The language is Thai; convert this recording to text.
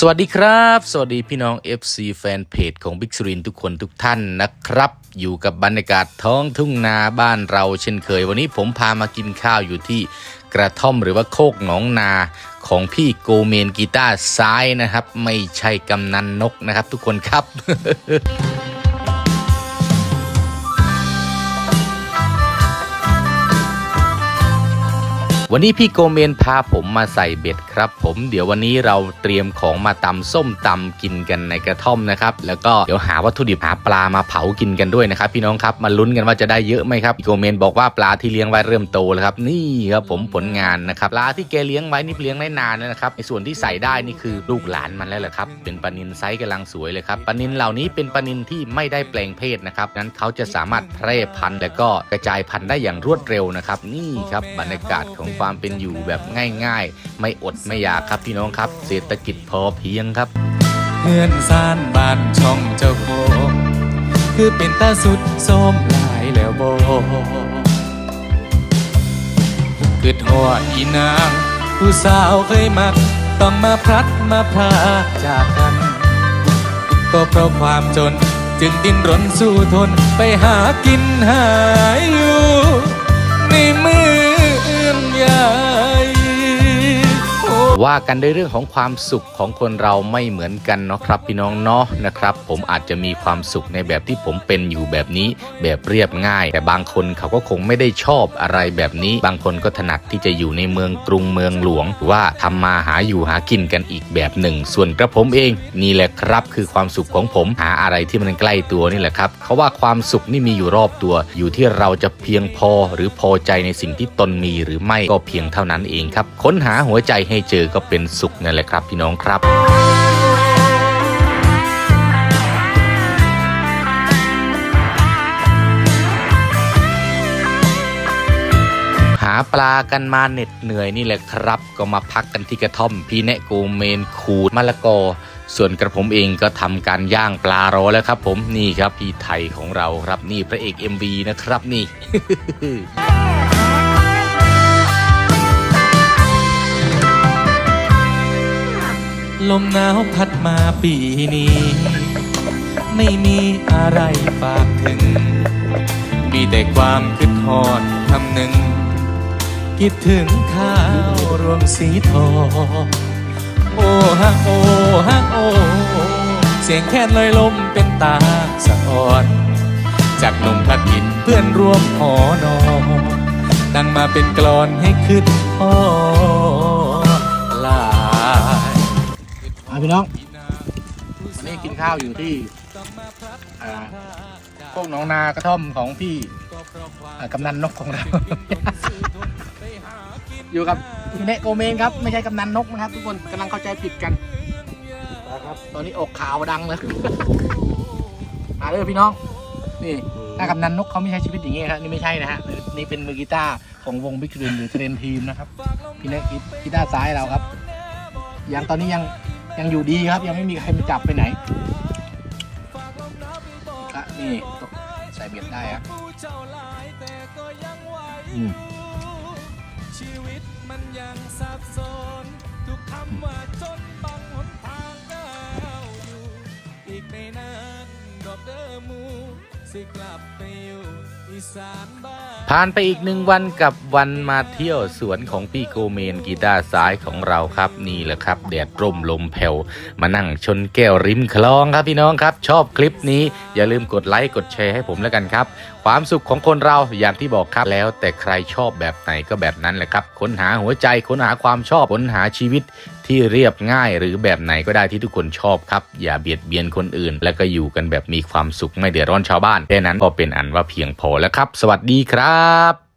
สวัสดีครับ สวัสดีพี่น้อง FC แฟนเพจของบิ๊ก r รินทุกคนทุกท่านนะครับ อยู่กับบรรยากาศท้องทุ่งนาบ้านเราเช่นเคย วันนี้ผมพามากินข้าวอยู่ที่กระท่อมหรือว่าโคกหนองนาของพี่โกเมนกีตาร์ซ้ายนะครับ ไม่ใช่กำนันนกนะครับทุกคนครับ วันนี้พี่โกเมนพาผมมาใส่เบ็ดครับผมเดี๋ยววันนี้เราเตรียมของมาตำส้มตำกินกันในกระท่อมนะครับ แล้วก็เดี๋ยวหาวัตถุดิบหาปลามาเผากินกันด้วยนะครับพี่น้องครับมาลุ้นกันว่าจะได้เยอะไหมครับพี่โกเมนบอกว่าปลาที่เลี้ยงไว้เริ่มโตแล้วครับนี่ครับผมผลงานนะครับปลาที่แกเลี้ยงไว้นี่เลี้ยงได้นานแล้วนะครับในส่วนที่ใส่ได้นี่คือลูกหลานมันแล้วแหละครับเป็นปลานินไซส์กำลังสวยเลยครับปลานินเหล่านี้เป็นปลานินที่ไม่ได้แปลงเพศนะครับนั้นเขาจะสามารถแพร่พันธุ์ และก็กระจายพันธุ์ได้อย่างรวดเร็วนะครับนี่ครับบรรยากาศของความเป็นอยู่แบบง่าย ๆ ไม่อดไม่อยากครับพี่น้องครับ เศรษฐกิจพอเพียงครับเพื่อนซ่านบ้านช่องเจ้าโคงคือเป็นตาสุดโสมหลายแล้วโบคือทอดอีนาง ผู้สาวเคยมัก ต้องมาพลัดมาพากจากกัน ก็เพราะความจนจึงดิ้นรนสู้ทนไปหากินหาอยู่ในเมือ ว่ากันด้วยเรื่องของความสุขของคนเราไม่เหมือนกันเนาะครับพี่น้องเนาะนะครับ ผมอาจจะมีความสุขในแบบที่ผมเป็นอยู่แบบนี้แบบเรียบง่าย แต่บางคนเขาก็คงไม่ได้ชอบอะไรแบบนี้ บางคนก็ถนัดที่จะอยู่ในเมืองกรุงเมืองหลวง ว่าทำมาหาอยู่หากินกันอีกแบบหนึ่ง ส่วนกระผมเองนี่แหละครับ คือความสุขของผมหาอะไรที่มันใกล้ตัวนี่แหละครับเขาว่าความสุขนี่มีอยู่รอบตัว อยู่ที่เราจะเพียงพอหรือพอใจในสิ่งที่ตนมีหรือไม่ก็เพียงเท่านั้นเองครับค้นหาหัวใจให้เจอก็เป็นสุขนั่นแหละครับ พี่น้องครับหาปลากันมาเหน็ดเหนื่อยนี่แหละครับ ก็มาพักกันที่กระท่อม พี่แนะโกเมนขูดมะละกอ ส่วนกระผมเองก็ทำการย่างปลารอแล้วครับ ผมนี่ครับพี่ไทยของเราครับนี่พระเอก MV นะครับนี่ ลมหนาวพัดมาปีนี้ ไม่มีอะไรฝากถึง มีแต่ความคิดทอดคำหนึ่ง คิดถึงข้าวรวมสีทองโอ้ฮักโอ้ฮักโอ้เสียงแค่นลอยลมเป็นตาสะอ่อน จากหนุ่มพัดหินเพื่อนร่วมหอนอนดังมาเป็นกลอนให้ขึ้นพอ พี่น้องวันนี้กินข้าวอยู่ที่อ่าโคกหนองนากระท่อมของพี่อ่ากำนันนกของเรา อยู่กับพี่เนะโกเมนครับ ไม่ใช่กำนันนกนะครับ ทุกคนกำลังเข้าใจผิดกันนะครับตอนนี้อกขาวดังเลยมาเลยพี่น้อง นี่ถ้ากำนันนกเขาไม่ใช้ชีวิตอย่างนี้ครับนี่ไม่ใช่นะฮะนี่เป็นมือกีตาร์ของวงบิ๊กรินหรือเทรนทีมนะครับ พี่เนะกีตาร์ซ้ายเราครับยังตอนนี้ยัง ยังอยู่ดีครับ ยังไม่มีใครมาจับไปไหนก็นี่ใส่เบ็ดได้อะอืมชีวิตมันยังสับสนทุกคำว่าจนบังหนทางก้าวอยู่ อีกในนั้นดอกเดอมู ผ่านไปอีกหนึ่งวันกับวันมาเที่ยวสวนของพี่โกเมนกีตาร์ซ้ายของเราครับนี่แหละครับ แดดร่มลมแผ่วมานั่งชนแก้วริมคลองครับพี่น้องครับ ชอบคลิปนี้อย่าลืมกดไลค์กดแชร์ให้ผมแล้วกันครับ ความสุขของคนเราอย่างที่บอกครับแล้วแต่ใครชอบแบบไหนก็แบบนั้นแหละครับค้นหาหัวใจค้นหาความชอบค้นหาชีวิต ที่เรียบง่ายหรือแบบไหนก็ได้ที่ทุกคนชอบครับ อย่าเบียดเบียนคนอื่น และก็อยู่กันแบบมีความสุขไม่เดือดร้อนชาวบ้านแค่นั้นก็เป็นอันว่าเพียงพอแล้วครับ สวัสดีครับ